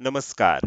नमस्कार.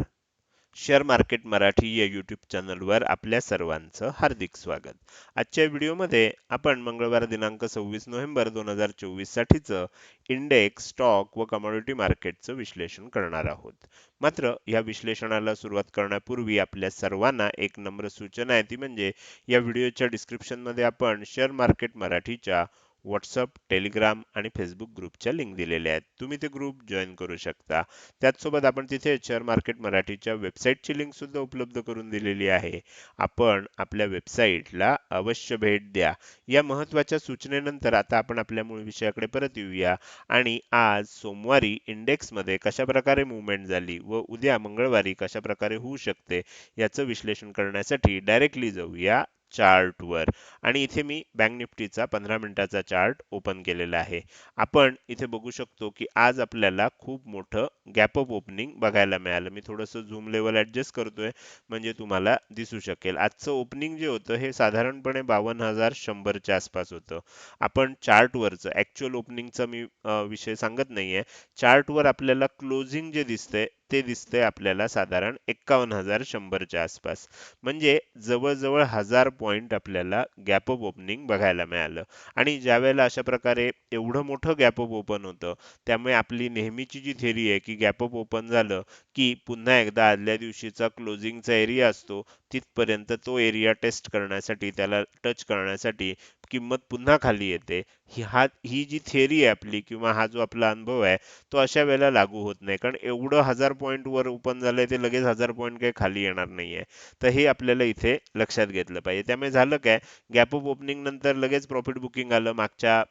Share market Marathi या YouTube चॅनलवर आपल्या सर्वांचं हार्दिक स्वागत. आजच्या व्हिडिओमध्ये आपण मंगळवार दिनांक सव्वीस नोव्हेंबर दोन हजार चोवीससाठीचं इंडेक्स स्टॉक व कमोडिटी मार्केटचं विश्लेषण करणार आहोत. मात्र या विश्लेषणाला सुरुवात करण्यापूर्वी आपल्या सर्वांना एक नम्र सूचना आहे. ती म्हणजे या व्हिडिओच्या डिस्क्रिप्शनमध्ये आपण शेअर मार्केट मराठीच्या व्हॉट्सअप टेलिग्राम आणि फेसबुक ग्रुपच्या लिंक दिलेल्या आहेत. तुम्ही ते ग्रुप जॉईन करू शकता. त्याचसोबत आपण तिथे शेअर मार्केट मराठीच्या वेबसाईटची लिंक सुद्धा उपलब्ध करून दिलेली आहे. आपण आपल्या वेबसाईटला अवश्य भेट द्या. या महत्त्वाच्या सूचनेनंतर आता आपण आपल्या मूळ विषयाकडे परत येऊया. आणि आज सोमवारी इंडेक्समध्ये कशा प्रकारे मुवमेंट झाली व उद्या मंगळवारी कशाप्रकारे होऊ शकते याचं विश्लेषण करण्यासाठी डायरेक्टली जाऊया चार्टवर आणि इथे मी बँक निफ्टीचा पंधरा मिनिटाचा चार्ट ओपन केलेला आहे. आपण इथे बघू शकतो की आज आपल्याला खूप मोठं गॅप अप ओपनिंग बघायला मिळालं. मी थोडंसं झूम लेवल ॲडजस्ट करतोय म्हणजे तुम्हाला दिसू शकेल. आजचं ओपनिंग जे होतं हे साधारणपणे बावन्न हजार शंभरच्या आसपास होतं. आपण चार्टवरचं ऍक्च्युअल ओपनिंगचा मी विषय सांगत नाहीये. चार्टवर आपल्याला क्लोजिंग जे दिसतंय ते दिसतंय आपल्याला साधारण एक्कावन्न हजार शंभरच्या आसपास. म्हणजे जवळजवळ हजार पॉईंट आपल्याला गॅप अप ओपनिंग बघायला मिळालं. आणि ज्यावेळेला अशा प्रकारे एवढं मोठं गॅप अप ओपन होतं त्यामुळे आपली नेहमीची जी थेरी आहे की गॅप अप ओपन झालं की पुन्हा एकदा आदल्या दिवशीचा क्लोजिंगचा एरिया असतो तिथपर्यंत तो एरिया टेस्ट करण्यासाठी त्याला टच करण्यासाठी किंमत पुन्हा खाली येते. ही हा ही जी थेरी आहे आपली किंवा हा जो आपला अनुभव आहे तो अशा वेळेला लागू होत नाही. कारण एवढं हजार पॉईंट वर ओपन झालंय ते लगेच हजार पॉईंट काही खाली येणार नाहीये. तर हे आपल्याला इथे लक्षात घेतलं पाहिजे. त्यामुळे झालं काय? गॅप ऑफ ओपनिंग नंतर लगेच प्रॉफिट बुकिंग आलं. मागच्या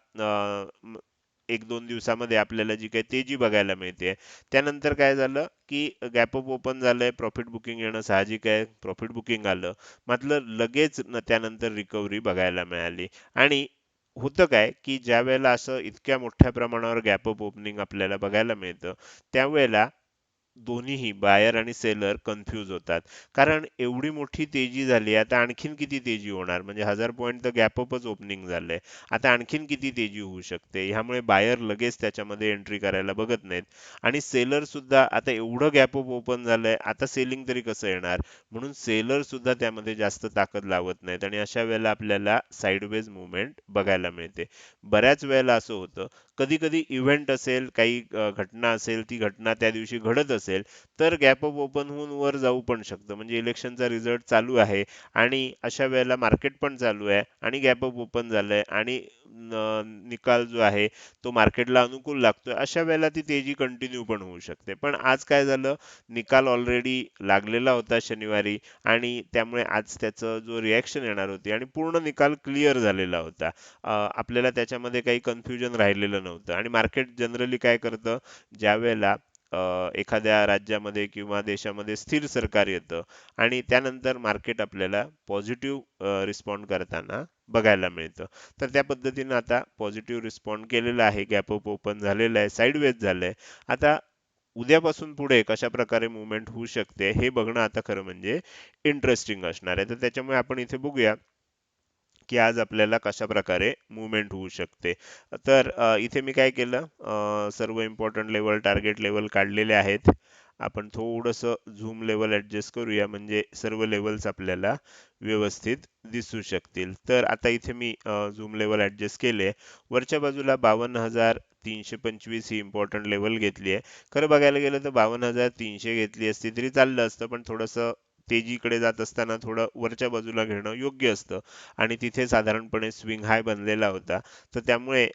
एक दोन दिवसामध्ये आपल्याला जी काही तेजी बघायला मिळते. त्यानंतर काय झालं की गॅप अप ओपन झालंय प्रॉफिट बुकिंग येणं साहजिक आहे प्रॉफिट बुकिंग आलं. मात्र लगेच त्यानंतर रिकव्हरी बघायला मिळाली. आणि होतं काय की ज्या वेळेला असं इतक्या मोठ्या प्रमाणावर गॅप अप ओपनिंग आपल्याला बघायला मिळतं त्यावेळेला दोन्हीही बायर आणि सेलर कन्फ्यूज होतात. कारण एवढी मोठी तेजी झाली आता आणखीन किती तेजी होणार? म्हणजे हजार पॉईंट तर गॅपअपच ओपनिंग झालंय. आता आणखीन किती तेजी होऊ शकते? ह्यामुळे बायर लगेच त्याच्यामध्ये एंट्री करायला बघत नाहीत. आणि सेलर सुद्धा आता एवढं गॅपअप ओपन झालंय आता सेलिंग तरी कसं येणार? म्हणून सेलर सुद्धा त्यामध्ये जास्त ताकद लावत नाहीत. आणि अशा वेळेला आपल्याला साईडवेज मुवमेंट बघायला मिळते. बऱ्याच वेळेला असं होतं कधी कधी इव्हेंट असेल काही घटना असेल ती घटना त्या दिवशी घडत असेल तर गॅप अप ओपन होऊन वर जाऊ पण शकतं. म्हणजे इलेक्शनचा रिझल्ट चालू आहे आणि अशा वेळेला मार्केट पण चालू आहे आणि गॅप अप ओपन झालंय आणि निकाल जो आहे तो मार्केटला अनुकूल लागतोय. अशा वेळेला ती तेजी कंटिन्यू पण होऊ शकते. पण आज काय झालं? निकाल ऑलरेडी लागलेला होता शनिवारी आणि त्यामुळे आज त्याचं जो रिॲक्शन येणार होती आणि पूर्ण निकाल क्लिअर झालेला होता. आपल्याला त्याच्यामध्ये काही कन्फ्युजन राहिलेलं नव्हतं आणि मार्केट जनरली काय करतं? ज्या वेळेला एखाद्या राज्यामध्ये किंवा देशामध्ये स्थिर सरकार येतं आणि त्यानंतर मार्केट आपल्याला पॉझिटिव्ह रिस्पॉन्ड करताना बघायला मिळतं. तर त्या पद्धतीनं आता पॉझिटिव्ह रिस्पॉन्ड केलेला आहे गॅप अप ओपन झालेलं आहे साईडवेज आहे आता उद्यापासून पुढे कशा प्रकारे मुवमेंट होऊ शकते हे बघणं आता खरं म्हणजे इंटरेस्टिंग असणार आहे. तर त्याच्यामुळे आपण इथे बघूया. की आज आपल्याला कशा प्रकारे मुवमेंट होऊ शकते. तर इथे मी काय केलं सर्व इम्पॉर्टंट लेवल टार्गेट लेवल काढलेले आहेत. आपण थोडस झूम लेवल ॲडजस्ट करूया म्हणजे सर्व लेवल्स आपल्याला व्यवस्थित दिसू शकतील. तर आता इथे मी झूम लेवल ॲडजस्ट केले. वरच्या बाजूला बावन्न हजार तीनशे पंचवीस ही इम्पॉर्टंट लेवल घेतली आहे. खरं बघायला गेलं तर बावन्न हजार तीनशे घेतली असती तरी चाललं असतं पण थोडंसं तेजीकडे जात असताना थोडं वरच्या बाजूला घेणं योग्य असतं. आणि तिथे साधारणपणे स्विंग हाय बनलेला होता. तर त्यामुळे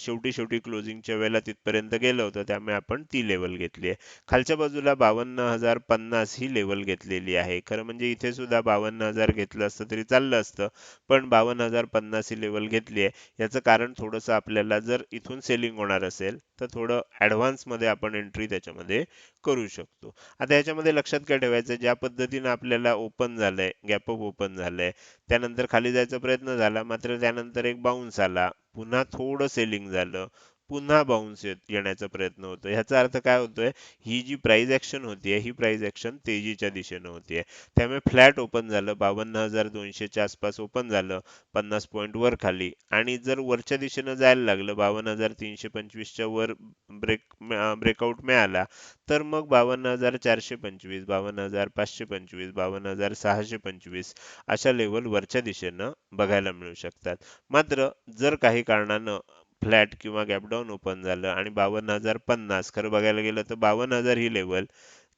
शेवटी शेवटी क्लोजिंगच्या वेळेला तिथपर्यंत गेलं होतं. त्यामुळे आपण ती लेवल घेतली आहे. खालच्या बाजूला बावन्न हजार पन्नास ही लेवल घेतलेली आहे. खरं म्हणजे इथे सुद्धा बावन्न हजार घेतलं असतं तरी चाललं असतं. पण बावन्न हजार पन्नास ही लेवल घेतली आहे. याचं कारण थोडंसं आपल्याला जर इथून सेलिंग होणार असेल तर थोडं ऍडव्हान्समध्ये आपण एंट्री त्याच्यामध्ये करू शकतो. आता याच्यामध्ये लक्षात काय ठेवायचं ज्या पद्धतीनं आपल्याला ओपन झालंय गॅप अप ओपन झालंय. त्यानंतर खाली जायचा प्रयत्न झाला मात्र त्यानंतर एक बाउन्स आला. पुन्हा थोडं सेलिंग झालं. पुन्हा बाउन्स येण्याचा प्रयत्न होतो ह्याचा अर्थ काय होतोय? ही जी प्राइस ऍक्शन आहे ही प्राइस ऍक्शन तेजीच्या दिशेने होतीये. त्यामुळे फ्लॅट ओपन झालं बावन्न हजार दोनशेच्या आसपास ओपन झालं पन्नास पॉईंट वर खाली. आणि जर वरच्या दिशेनं जायला लागलं बावन्न हजार तीनशे पंचवीसच्या वर ब्रेक ब्रेकआउट मिळाला तर मग बावन्न हजार चारशे पंचवीस बावन्न हजार पाचशे पंचवीस बावन्न हजार सहाशे पंचवीस अशा लेवल वरच्या दिशेनं बघायला मिळू शकतात. मात्र जर काही कारणानं फ्लॅट किंवा गॅपडाऊन ओपन झालं आणि बावन्न हजार पन्नास खरं बघायला गेलं तर बावन्न हजार ही लेवल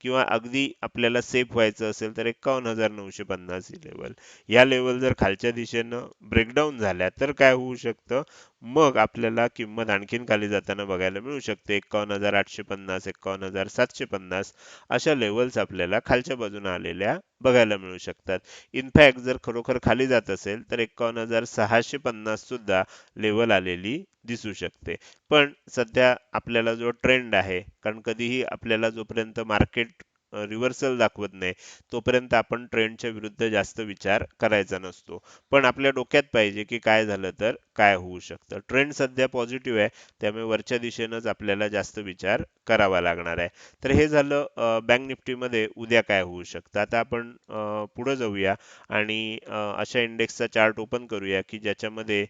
किंवा अगदी आपल्याला सेफ व्हायचं असेल तर एकावन्न हजार नऊशे पन्नास ही लेवल या लेवल जर खालच्या दिशेनं ब्रेकडाऊन झाल्या तर काय होऊ शकतं? मग आपल्याला किंमत आणखीन खाली जाताना बघायला मिळू शकते. एक्कावन्न हजार आठशे पन्नास एकावन्न हजार सातशे पन्नास अशा लेवल्स आपल्याला खालच्या बाजूने आलेल्या बघायला मिळू शकतात. इनफॅक्ट जर खरोखर खाली जात असेल तर एकावन्न हजार सहाशे पन्नास सुद्धा लेवल आलेली दिसू शकते. पण सध्या आपल्याला जो ट्रेंड आहे कारण कधीही आपल्याला जोपर्यंत मार्केट रिव्हर्सल दाखवत नाही. तोपर्यंत आपण ट्रेंडच्या विरुद्ध जास्त विचार करायचा नसतो. पण आपल्या डोक्यात पाहिजे की काय झालं तर काय होऊ शकतं. ट्रेंड सध्या पॉझिटिव्ह आहे त्यामुळे वरच्या दिशेनंच आपल्याला जास्त विचार करावा लागणार आहे. तर हे झालं बँक निफ्टीमध्ये उद्या काय होऊ शकतं? आता आपण पुढे जाऊया आणि अशा इंडेक्सचा चार्ट ओपन करूया की ज्याच्यामध्ये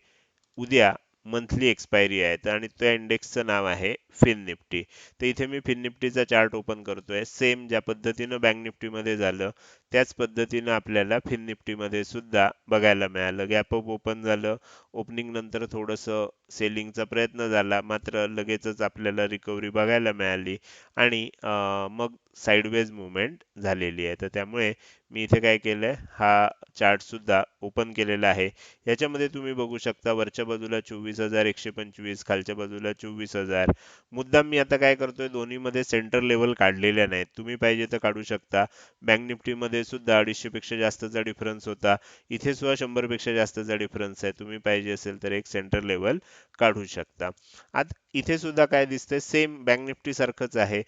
उद्या मंथली एक्सपायरी आहेत आणि त्या इंडेक्सचं नाव आहे फिन निफ्टी तर इथे मी फिन निफ्टीचा चार्ट ओपन करतोय. सेम ज्या पद्धतीनं बँक निफ्टीमध्ये झालं त्याच पद्धतीनं आपल्याला फिन निफ्टीमध्ये सुद्धा बघायला मिळालं. गॅप अप ओपन झालं. ओपनिंग नंतर थोडंसं सेलिंगचा प्रयत्न झाला. मात्र लगेचच आपल्याला रिकव्हरी बघायला मिळाली आणि मग साईडवेज मुवमेंट झालेली आहे. तर त्यामुळे मी इथे काय केलं आहे हा चार्टसुद्धा ओपन केलेला आहे. याच्यामध्ये तुम्ही बघू शकता वरच्या बाजूला चोवीस हजार एकशे पंचवीस खालच्या बाजूला चोवीस हजार. मुद्दाम मी आता काय करतोय? दोन्हीमध्ये सेंटर लेवल काढलेल्या नाहीत. तुम्ही पाहिजे तर काढू शकता. बँक निफ्टीमध्ये सुद्धा अडीचशे पेक्षा जास्तचा डिफरन्स होता. इथे सुद्धा शंभरपेक्षा जास्तचा डिफरन्स आहे. तुम्ही पाहिजे असेल तर एक सेंटर लेवल काढू शकता. आता इथे सुद्धा काय दिसतंय? सेम बँक निफ्टीसारखंच आहे.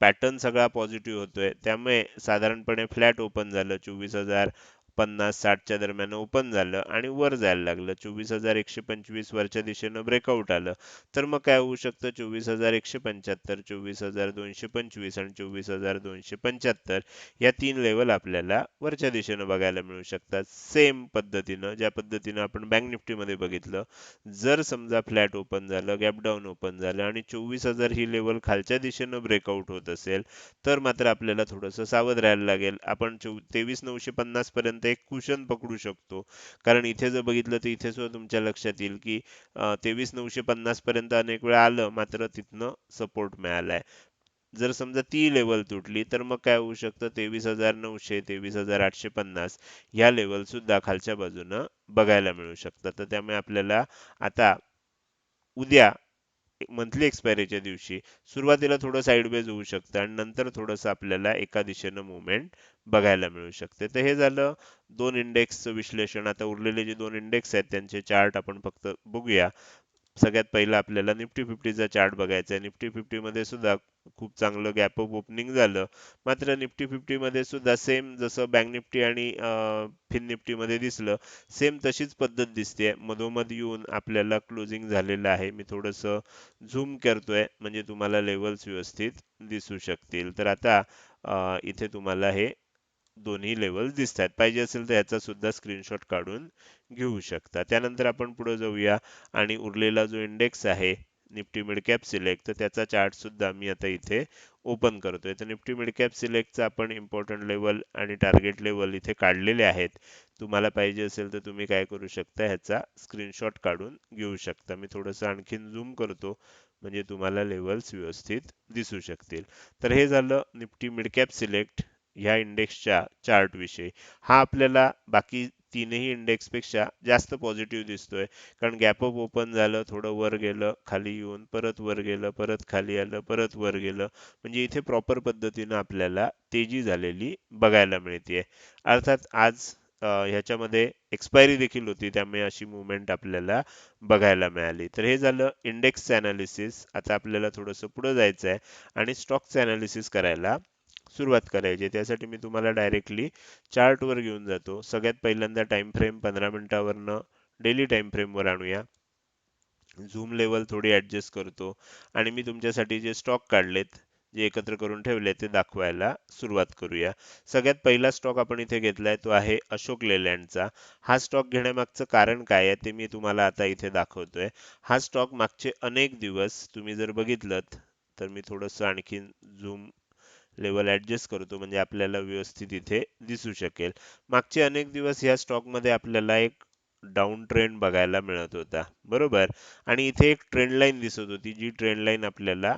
पॅटर्न सगळा पॉझिटिव्ह होतोय. त्यामुळे साधारणपणे फ्लॅट ओपन झालं चोवीस हजार. पन्नास साठच्या दरम्यान ओपन झालं आणि वर जायला लागलं. चोवीस हजार एकशे पंचवीस वरच्या दिशेनं ब्रेकआउट आलं. तर मग काय होऊ शकतं? चोवीस हजार एकशे पंच्याहत्तर चोवीस हजार दोनशे पंचवीस आणि चोवीस हजार दोनशे पंच्याहत्तर या तीन लेवल आपल्याला वरच्या दिशेनं बघायला मिळू शकतात. सेम पद्धतीनं ज्या पद्धतीनं आपण बँक निफ्टीमध्ये बघितलं जर समजा फ्लॅट ओपन झालं गॅप डाऊन ओपन झालं आणि चोवीस हजार ही लेवल खालच्या दिशेनं ब्रेकआउट होत असेल तर मात्र आपल्याला थोडंसं सावध राहायला लागेल. आपण तेवीस नऊशे पन्नास पर्यंत एक कुशन पकडू शकतो. कारण इथे जर बघितलं तर इथे सुद्धा तुमच्या लक्षात येईल की तेवीस नऊशे पन्नास पर्यंत अनेक वेळा आलं मात्र तिथनं सपोर्ट मिळालाय. जर समजा ती लेवल तुटली तर मग काय होऊ शकतं? तेवीस हजार नऊशे तेवीस हजार आठशे पन्नास ह्या लेवल सुद्धा खालच्या बाजूनं बघायला मिळू शकतात तर त्यामुळे आपल्याला आता उद्या मंथली एक्सपायरीच्या दिवशी सुरुवातीला थोडं साईडवेज होऊ शकतं आणि नंतर थोडंसं आपल्याला एका दिशेनं मुवमेंट बघायला मिळू शकते. तर हे झालं दोन इंडेक्सचं विश्लेषण. आता उरलेले जे दोन इंडेक्स आहेत त्यांचे चार्ट आपण फक्त बघूया. सगळ्यात पहिलं आपल्याला निफ्टी फिफ्टीचा चार्ट बघायचा आहे. निफ्टी फिफ्टी मध्ये सुद्धा खूप चांगलं गॅप अप ओपनिंग झालं. मात्र निफ्टी फिफ्टी मध्ये सुद्धा सेम जसं बँक निफ्टी आणि फिन निफ्टी मध्ये दिसलं सेम तशीच पद्धत दिसते मधोमध येऊन आपल्याला क्लोजिंग झालेलं आहे. मी थोडस झूम करतोय म्हणजे तुम्हाला लेवल्स व्यवस्थित दिसू शकतील. तर आता इथे तुम्हाला हे दोन्ही लेवल दिसत आहेत पाहिजे असेल तर याचा सुद्धा स्क्रीनशॉट काढून घेऊ शकता. त्यानंतर आपण पुढे जाऊया आणि उरलेला जो इंडेक्स आहे निफ्टी मिडकॅप सिलेक्ट तर त्याचा चार्ट सुद्धा मी आता इथे ओपन करतोय. तर निफ्टी मिडकॅप सिलेक्टचा आपण इम्पॉर्टंट लेवल आणि टार्गेट लेवल इथे काढलेले आहेत. तुम्हाला पाहिजे असेल तर तुम्ही काय करू शकता ह्याचा स्क्रीनशॉट काढून घेऊ शकता. मी थोडंसं आणखीन झूम करतो म्हणजे तुम्हाला लेवल्स व्यवस्थित दिसू शकतील. तर हे झालं निफ्टी मिडकॅप सिलेक्ट ह्या इंडेक्सच्या चार्ट विषयी. हा आपल्याला बाकी तीनही इंडेक्सपेक्षा जास्त पॉझिटिव्ह दिसतोय. कारण गॅप अप ओपन झालं थोडं वर गेलं खाली येऊन परत वर गेलं परत खाली आलं परत वर गेलं. म्हणजे इथे प्रॉपर पद्धतीनं आपल्याला तेजी झालेली बघायला मिळते अर्थात आज ह्याच्यामध्ये एक्सपायरी देखील होती त्यामुळे अशी मुवमेंट आपल्याला बघायला मिळाली. तर हे झालं इंडेक्सचं अनालिसिस आता आपल्याला थोडंसं पुढं जायचं आहे आणि स्टॉकचं अनालिसिस करायला सुरुवात करायची त्यासाठी मी तुम्हाला डायरेक्टली चार्टवर घेऊन जातो. सगळ्यात पहिल्यांदा टाइम फ्रेम पंधरा मिनिटावरनं डेली टाइम फ्रेमवर आणूया. झूम लेवल थोडी ॲडजस्ट करतो. आणि मी तुमच्यासाठी जे स्टॉक काढलेत जे एकत्र करून ठेवले ते दाखवायला सुरुवात करूया. सगळ्यात पहिला स्टॉक आपण इथे घेतलाय तो आहे अशोक लेलँडचा. हा स्टॉक घेण्यामागचं कारण काय आहे ते मी तुम्हाला आता इथे दाखवतोय. हा स्टॉक मागचे अनेक दिवस तुम्ही जर बघितलं तर मी थोडंसं आणखीन झूम लेवल ॲडजस्ट करतो म्हणजे आपल्याला व्यवस्थित इथे दिसू शकेल. मागचे अनेक दिवस या स्टॉकमध्ये आपल्याला एक डाऊन ट्रेंड बघायला मिळत होता. बरोबर? आणि इथे एक ट्रेंड लाईन दिसत होती जी ट्रेंड लाईन आपल्याला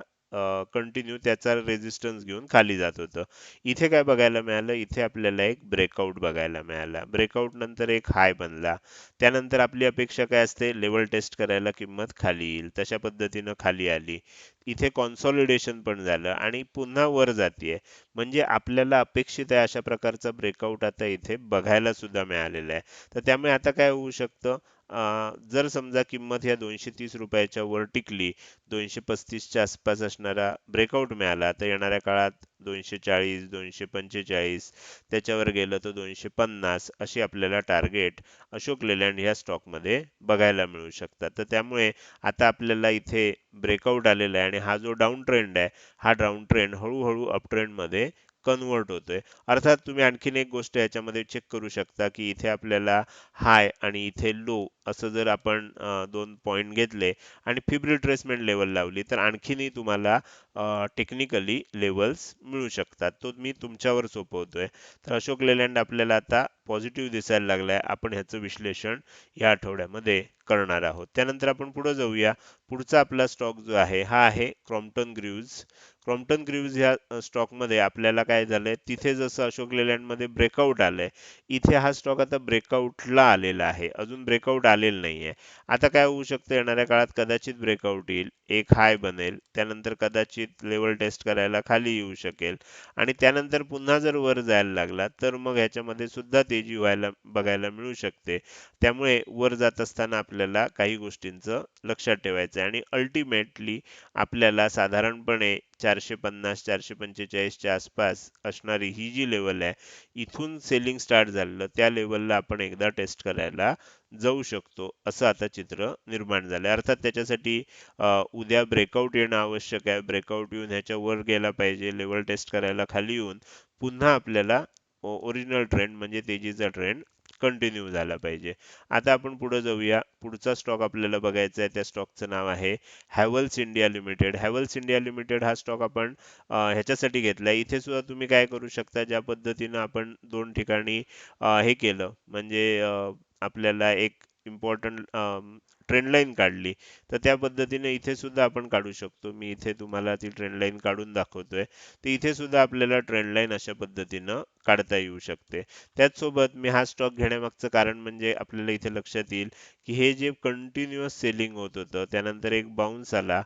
कंटिन्यू त्याचा रेजिस्टन्स घेऊन खाली जात होतं. इथे काय बघायला मिळालं? इथे आपल्याला एक ब्रेकआउट बघायला मिळाला. ब्रेकआउट नंतर एक हाय बनला. त्यानंतर आपली अपेक्षा काय असते? लेवल टेस्ट करायला किंमत खाली येईल. तशा पद्धतीनं खाली आली. इथे कॉन्सॉलिडेशन पण झालं आणि पुन्हा वर जातीये. म्हणजे आपल्याला अपेक्षित आहे अशा प्रकारचा ब्रेकआउट आता इथे बघायला सुद्धा मिळालेला आहे. तर त्यामुळे आता काय होऊ शकतं? जर समजा किंमत ह्या दोनशे तीस रुपयाच्या वर टिकली दोनशे पस्तीसच्या आसपास असणारा ब्रेकआउट मिळाला तर येणाऱ्या काळात दोनशे चाळीस दोनशे पंचेचाळीस त्याच्यावर गेलं तर दोनशे पन्नास अशी आपल्याला टार्गेट अशोक लेलँड ह्या स्टॉकमध्ये बघायला मिळू शकतात. तर त्यामुळे आता आपल्याला इथे ब्रेकआउट आलेला आहे आणि हा जो डाऊन ट्रेंड आहे हा डाऊन ट्रेंड हळूहळू अप ट्रेंडमध्ये कन्वर्ट होतोय. अर्थात तुम्ही आणखीन एक गोष्ट याच्यामध्ये चेक करू शकता की इथे आपल्याला हाय आणि इथे लो असं जर आपण दोन पॉईंट घेतले आणि फिब रिट्रेसमेंट लेवल लावली तर आणखीनही तुम्हाला टेक्निकली लेवल्स मिळू शकतात. तो मी तुमच्यावर सोपवतोय. तर अशोक लेलँड आपल्याला आता पॉझिटिव्ह दिसायला लागलाय. आपण ह्याचं विश्लेषण या आठवड्यामध्ये करणार आहोत. त्यानंतर आपण पुढे जाऊया. पुढचा आपला स्टॉक जो आहे हा आहे क्रॉम्प्टन ग्रीव्ज क्रॉम्प्टन ग्रीव्ज ह्या स्टॉकमध्ये आपल्याला काय झालंय? तिथे जसं अशोक लेलँडमध्ये ब्रेकआउट आलंय इथे हा स्टॉक आता ब्रेकआउटला आलेला आहे. अजून ब्रेकआउट आलेला नाहीये. आता काय होऊ शकतं येणाऱ्या काळात कदाचित ब्रेकआउट येईल एक हाय बनेल त्यानंतर कदाचित लेवल टेस्ट करायला खाली येऊ शकेल आणि त्यानंतर पुन्हा जर वर जायला लागला तर मग ह्याच्यामध्ये सुद्धा तेजी व्हायला बघायला मिळू शकते. त्यामुळे वर जात असताना आपल्याला काही गोष्टींचं लक्षात ठेवायचं आहे आणि अल्टिमेटली आपल्याला साधारणपणे चारशे पन्नास चारशे पंचेचाळीसच्या आसपास असणारी ही जी लेवल आहे इथून सेलिंग स्टार्ट झालेलं त्या लेवलला आपण एकदा टेस्ट करायला जाऊ शकतो असं आता चित्र निर्माण झालंय. अर्थात त्याच्यासाठी उद्या ब्रेकआउट येणं आवश्यक आहे. ब्रेकआउट येऊन ह्याच्यावर गेला पाहिजे लेवल टेस्ट करायला खाली येऊन पुन्हा आपल्याला ओरिजिनल ट्रेंड म्हणजे तेजीचा ट्रेंड कंटिन्यू झाला पाहिजे. आता आपण पुढे जाऊया. पुढचा स्टॉक आपल्याला बघायचा आहे. त्या स्टॉकचं नाव आहे Havells India limited Havells India limited हा स्टॉक आपण ह्याच्यासाठी घेतलाय. इथे सुद्धा तुम्ही काय करू शकता? ज्या पद्धतीनं आपण दोन ठिकाणी हे केलं. म्हणजे आपल्याला एक इम्पॉर्टंट ट्रेंड लाईन काढली. तर त्या पद्धतीने इथे सुद्धा आपण काढू शकतो. मी इथे तुम्हाला ती ट्रेंड लाईन काढून दाखवतोय. तर इथे सुद्धा आपल्याला ट्रेंड लाईन अशा पद्धतीनं काढता येऊ शकते. त्याचसोबत मी हा स्टॉक घेण्यामागचं कारण म्हणजे आपल्याला इथे लक्षात येईल की हे जे कंटिन्युअस सेलिंग होत होतं त्यानंतर एक बाउन्स आला.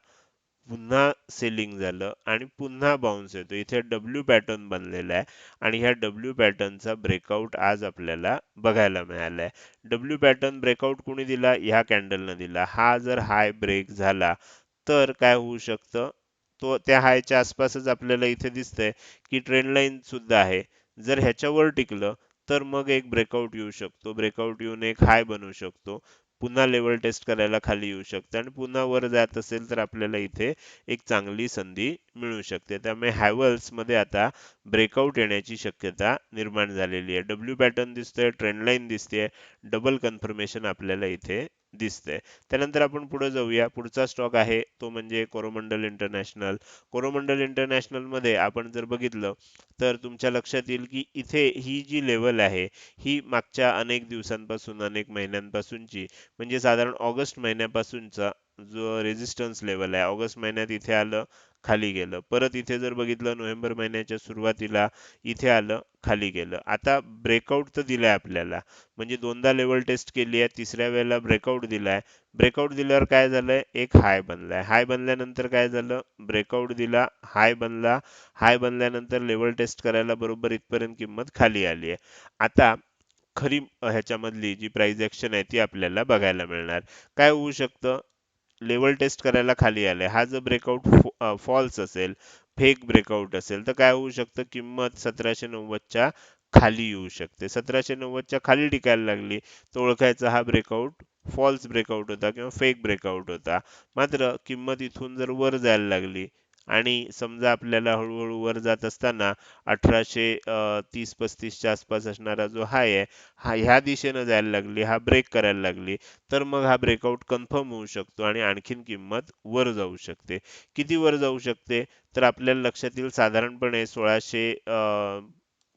पुन्हा सेलिंग झालं आणि पुन्हा बाउन्स येतो. इथे डब्ल्यू पॅटर्न बनलेला आहे आणि ह्या डब्ल्यू पॅटर्नचा ब्रेकआउट आज आपल्याला बघायला मिळाला आहे डब्ल्यू पॅटर्न ब्रेकआउट कोणी दिला? ह्या कॅन्डलनं दिला. हा जर हाय ब्रेक झाला तर काय होऊ शकतं? तो त्या हायच्या आसपासच आपल्याला इथे दिसतंय की ट्रेंड लाईन सुद्धा आहे. जर ह्याच्यावर टिकलं तर मग एक ब्रेकआउट येऊ शकतो. ब्रेकआउट येऊन एक हाय बनवू शकतो. पुन्हा लेवल टेस्ट करायला खाली येऊ शकतं आणि पुन्हा वर जात असेल तर आपल्याला इथे एक चांगली संधी मिळू शकते. त्यामुळे हॅवल्समध्ये आता ब्रेकआउट येण्याची शक्यता निर्माण झालेली आहे. डब्ल्यू पॅटर्न दिसतोय ट्रेंड लाईन दिसते डबल कन्फर्मेशन आपल्याला इथे दिसतंय. त्यानंतर आपण पुढे जाऊया. पुढचा स्टॉक आहे तो म्हणजे कोरोमंडल इंटरनॅशनल कोरोमंडल इंटरनॅशनलमध्ये आपण जर बघितलं तर तुमच्या लक्षात येईल की इथे ही जी लेवल आहे ही मागच्या अनेक दिवसांपासून अनेक महिन्यांपासूनची म्हणजे साधारण ऑगस्ट महिन्यापासूनचा जो रेजिस्टन्स लेवल आहे. ऑगस्ट महिन्यात इथे आलं खाली गेलं. परत इथे जर बघितलं नोव्हेंबर महिन्याच्या सुरुवातीला इथे आलं खाली गेलं. आता ब्रेकआउट तर दिलाय आपल्याला. म्हणजे दोनदा लेवल टेस्ट केली आहे तिसऱ्या वेळेला ब्रेकआउट दिलाय. ब्रेकआउट दिल्यावर काय झालंय? एक हाय बनलाय. हाय बनल्यानंतर काय झालं? ब्रेकआउट दिला हाय बनला. हाय बनल्यानंतर लेवल टेस्ट करायला बरोबर इथपर्यंत किंमत खाली आली आहे. आता खरी ह्याच्यामधली जी प्राइस ऍक्शन आहे ती आपल्याला बघायला मिळणार. काय होऊ शकतं? लेवल टेस्ट करायला खाली आलाय हा जर ब्रेकआउट फॉल्स असेल फेक ब्रेकआउट असेल तर काय होऊ शकतं? किंमत सतराशे नव्वदच्या खाली येऊ शकते. सतराशे नव्वदच्या खाली टिकायला लागली तर ओळखायचा हा ब्रेकआउट फॉल्स ब्रेकआउट होता किंवा फेक ब्रेकआउट होता. मात्र किंमत इथून जर वर जायला लागली आणि समजा आपल्याला हळूहळू वर जात असताना अठराशे तीस पस्तीसच्या आसपास असणारा जो हाय आहे हा ह्या दिशेनं जायला लागली हा ब्रेक करायला लागली तर मग हा ब्रेकआउट कन्फर्म होऊ शकतो आणि आणखीन किंमत वर जाऊ शकते. किती वर जाऊ शकते? तर आपल्याला लक्षात येईल साधारणपणे सोळाशे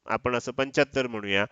आपण असं पंच्याहत्तर म्हणूया.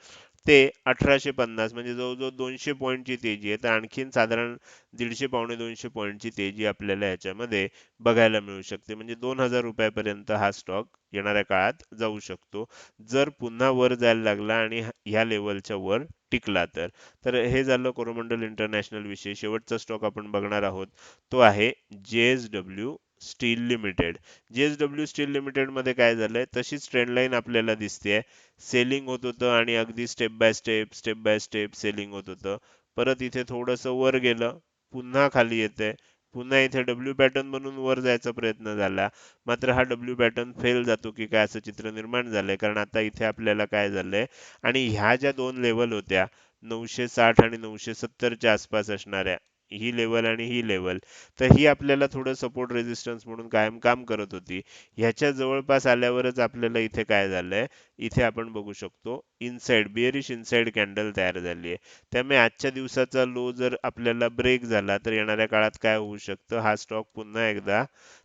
ते अठराशे पन्नास म्हणजे जवळजवळ दोनशे पॉईंटची तेजी आहे. तर आणखीन साधारण दीडशे पावणे दोनशे पॉईंटची तेजी आपल्याला याच्यामध्ये बघायला मिळू शकते. म्हणजे दोन हजार रुपयापर्यंत हा स्टॉक येणाऱ्या काळात जाऊ शकतो. जर पुन्हा वर जायला लागला आणि ह्या लेवलच्या वर टिकला तर. तर हे झालं कोरोमंडल इंटरनॅशनल विषय. शेवटचा स्टॉक आपण बघणार आहोत. तो आहे J S W steel limited. JSW steel लिमिटेडमध्ये काय झालंय? तशीच ट्रेंड लाईन आपल्याला दिसते सेलिंग होत होतं आणि अगदी step by step step by step selling होत होतं. परत इथे थोडंसं वर गेलं पुन्हा खाली येते पुन्हा इथे डब्ल्यू पॅटर्न बनून वर जायचा प्रयत्न झाला. मात्र हा डब्ल्यू पॅटर्न फेल जातो की काय असं चित्र निर्माण झालंय? कारण आता इथे आपल्याला काय झालंय? आणि ह्या ज्या दोन लेवल होत्या नऊशे साठ आणि नऊशे सत्तरच्या आसपास असणाऱ्या ही लेवल आणि ही लेवल तर ही आपल्याला थोडं सपोर्ट रेजिस्टन्स म्हणून कायम काम करत होती. ह्याच्या जवळपास आल्यावरच आपल्याला इथे काय झालंय? इथे आपण बघू शकतो. इनसाइड बिअरिश इनसाइड कॅन्डल तयार झाली आहे. त्यामुळे आजच्या दिवसाचा लो जर आपल्याला ब्रेक झाला तर येणाऱ्या काळात काय होऊ शकतं? हा स्टॉक पुन्हा एकदा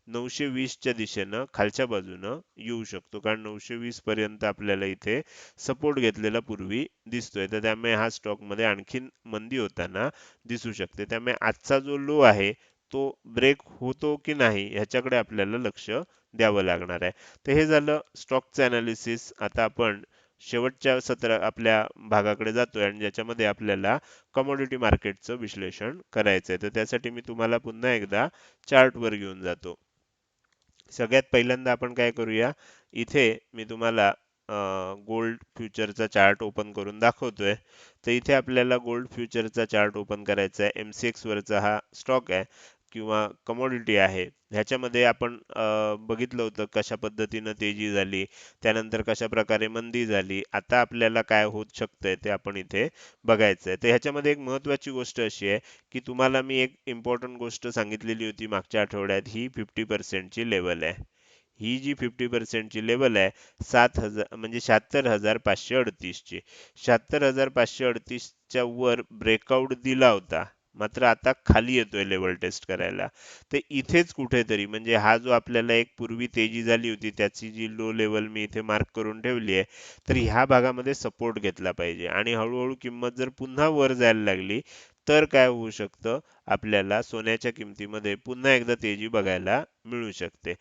नऊशे वीसच्या दिशेनं खालच्या बाजूनं येऊ शकतो. कारण नऊशे वीस पर्यंत आपल्याला इथे सपोर्ट घेतलेला पूर्वी दिसतोय. तर त्यामुळे हा स्टॉकमध्ये आणखीन मंदी होताना दिसू शकते. त्यामुळे आजचा जो लो आहे तो ब्रेक होतो की नाही ह्याच्याकडे आपल्याला लक्ष द्यावं लागणार आहे. तर हे झालं स्टॉकचं अनालिसिस आता आपण शेवटच्या सत्र आपल्या भागाकडे जातोय आणि ज्याच्यामध्ये आपल्याला कमोडिटी मार्केटचं विश्लेषण करायचंय. तर त्यासाठी मी तुम्हाला पुन्हा एकदा चार्ट वर घेऊन जातो. सगळ्यात पहिल्यांदा आपण काय करूया? इथे मी तुम्हाला गोल्ड फ्युचरचा चार्ट ओपन करून दाखवतोय. तर इथे आपल्याला गोल्ड फ्युचरचा चार्ट ओपन करायचा आहे एम सी वरचा हा स्टॉक आहे. किंवा कमोडिटी आहे. ह्याच्यामध्ये आपण बघितलं होतं कशा पद्धतीनं तेजी झाली त्यानंतर कशा प्रकारे मंदी झाली आता आपल्याला काय होत शकतंय ते आपण इथे बघायचं आहे तर ह्याच्यामध्ये एक महत्वाची गोष्ट अशी आहे की तुम्हाला मी एक इम्पॉर्टंट गोष्ट सांगितलेली होती मागच्या आठवड्यात ही फिफ्टी पर्सेंटची लेवल आहे. ही जी फिफ्टी पर्सेंटची लेवल आहे सात हजार म्हणजे शहात्तर हजार पाचशे अडतीसची. शहात्तर हजार पाचशे अडतीसच्या वर ब्रेकआउट दिला होता. मात्र आता खाली येतोय लेवल टेस्ट करायला. तर इथेच कुठेतरी म्हणजे हा जो आपल्याला एक पूर्वी तेजी झाली होती त्याची जी लो लेवल मी इथे मार्क करून ठेवली आहे तर ह्या भागामध्ये सपोर्ट घेतला पाहिजे. आणि हळूहळू किंमत जर पुन्हा वर जायला लागली तर काय होऊ शकतं? आपल्याला सोन्याच्या किमतीमध्ये पुन्हा एकदा तेजी बघायला मिळू शकते.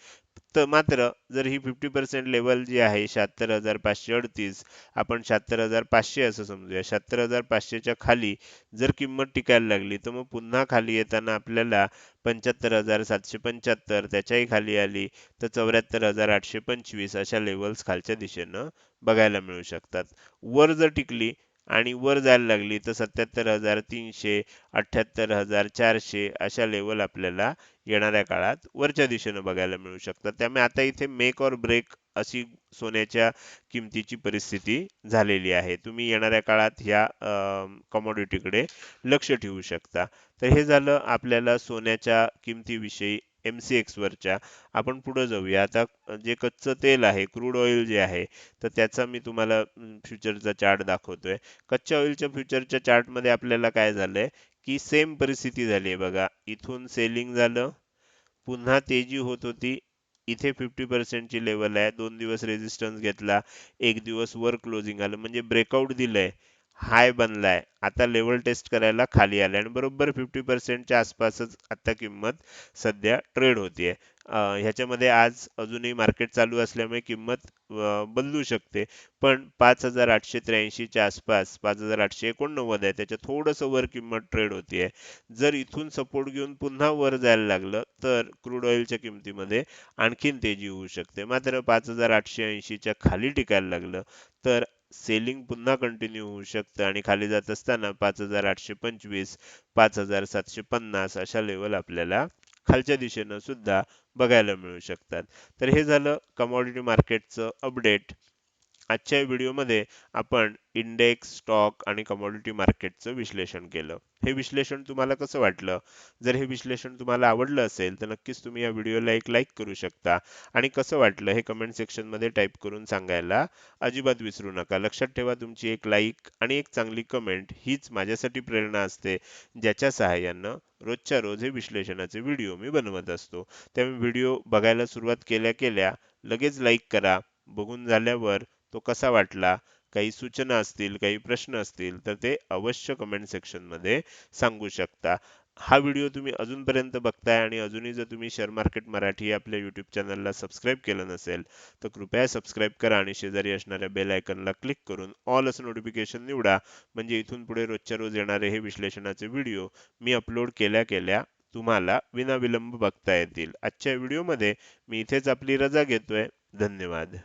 तर मात्र जर ही फिफ्टी पर्सेंट लेवल जी आहे शहात्तर हजार पाचशे अडतीस आपण शहात्तर हजार पाचशे असं समजूया. शहात्तर हजार पाचशेच्या खाली जर किंमत टिकायला लागली तर मग पुन्हा खाली येताना आपल्याला पंच्याहत्तर हजार सातशे पंच्याहत्तर त्याच्याही खाली आली तर चौऱ्याहत्तर हजार आठशे पंचवीस अशा लेवल्स खालच्या दिशेनं बघायला मिळू शकतात. वर जर टिकली आणि वर जायला लागली तर सत्याहत्तर हजार तीनशे अठ्ठ्याहत्तर हजार चारशे अशा लेवल आपल्याला येणाऱ्या काळात वरच्या दिशेनं बघायला मिळू शकतात. त्यामुळे आता इथे मेक और ब्रेक अशी सोन्याच्या किमतीची परिस्थिती झालेली आहे. तुम्ही येणाऱ्या काळात ह्या कमोडिटीकडे लक्ष ठेवू शकता. तर हे झालं आपल्याला सोन्याच्या किमतीविषयी एमसीएक्स वरच्या. आपण पुढं जाऊया. आता जे कच्चं तेल आहे क्रूड ऑइल जे आहे तर त्याचा मी तुम्हाला फ्युचरचा चार्ट दाखवतोय. कच्च्या ऑइलच्या फ्युचरच्या चार्टमध्ये आपल्याला काय झालंय? की सेम परिस्थिती झाली आहे बघा. इथून सेलिंग झालं. पुन्हा तेजी होत होती. इथे फिफ्टी पर्सेंटची लेवल आहे. दोन दिवस रेजिस्टन्स घेतला. एक दिवस वर क्लोजिंग आलं. म्हणजे ब्रेकआउट दिलंय. हाय बनलाय. आता लेवल टेस्ट करायला खाली आले आणि बरोबर फिफ्टी पर्सेंटच्या आसपासच आता किंमत सध्या ट्रेड होतीये. ह्याच्यामध्ये आज अजूनही मार्केट चालू असल्यामुळे किंमत बदलू शकते. पण पाच हजार आठशे त्र्याऐंशीच्या आसपास पाच हजार आठशे एकोणनव्वद आहे. त्याच्या थोडंसं वर किंमत ट्रेड होतीये. जर इथून सपोर्ट घेऊन पुन्हा वर जायला लागलं तर क्रूड ऑइलच्या किमतीमध्ये आणखीन तेजी होऊ शकते. मात्र पाच हजार आठशे ऐंशीच्या खाली टिकायला लागलं तर सेलिंग पुन्हा कंटिन्यू होऊ शकतं आणि खाली जात असताना पाच हजार आठशे पंचवीस पाच हजार सातशे पन्नास अशा लेवल आपल्याला खालच्या दिशेनं सुद्धा बघायला मिळू शकतात. तर हे झालं कमॉडिटी मार्केटचं अपडेट आजच्या व्हिडिओमध्ये आपण इंडेक्स, स्टॉक आणि कमोडिटी मार्केटचं विश्लेषण केलं. हे विश्लेषण तुम्हाला कसं वाटलं? जर हे विश्लेषण तुम्हाला आवडलं असेल तर नक्कीच तुम्ही या व्हिडिओला एक लाईक करू शकता आणि कसं वाटलं हे कमेंट सेक्शनमध्ये टाईप करून सांगायला अजिबात विसरू नका. लक्षात ठेवा तुमची एक लाईक आणि एक चांगली कमेंट हीच माझ्यासाठी प्रेरणा असते, ज्याच्या सहाय्यानं रोजच्या रोज हे विश्लेषणाचे व्हिडिओ मी बनवत असतो. त्यामुळे व्हिडिओ बघायला सुरुवात केल्या केल्या लगेच लाईक करा. बघून झाल्यावर तो कसा वाटला, काही सूचना असतील, काही प्रश्न असतील तर ते अवश्य कमेंट सेक्शनमध्ये सांगू शकता. हा व्हिडिओ तुम्ही अजूनपर्यंत बघताय आणि अजूनही जर तुम्ही शेअर मार्केट मराठी आपल्या यूट्यूब चॅनलला सबस्क्राईब केलं नसेल, तर कृपया सबस्क्राईब करा आणि शेजारी असणाऱ्या बेल आयकनला क्लिक करून ऑल असं नोटिफिकेशन निवडा. म्हणजे इथून पुढे रोजच्या रोज येणारे हे विश्लेषणाचे व्हिडिओ मी अपलोड केल्या केल्या तुम्हाला विनाविलंब बघता येतील. आजच्या व्हिडिओमध्ये मी इथेच आपली रजा घेतोय. धन्यवाद.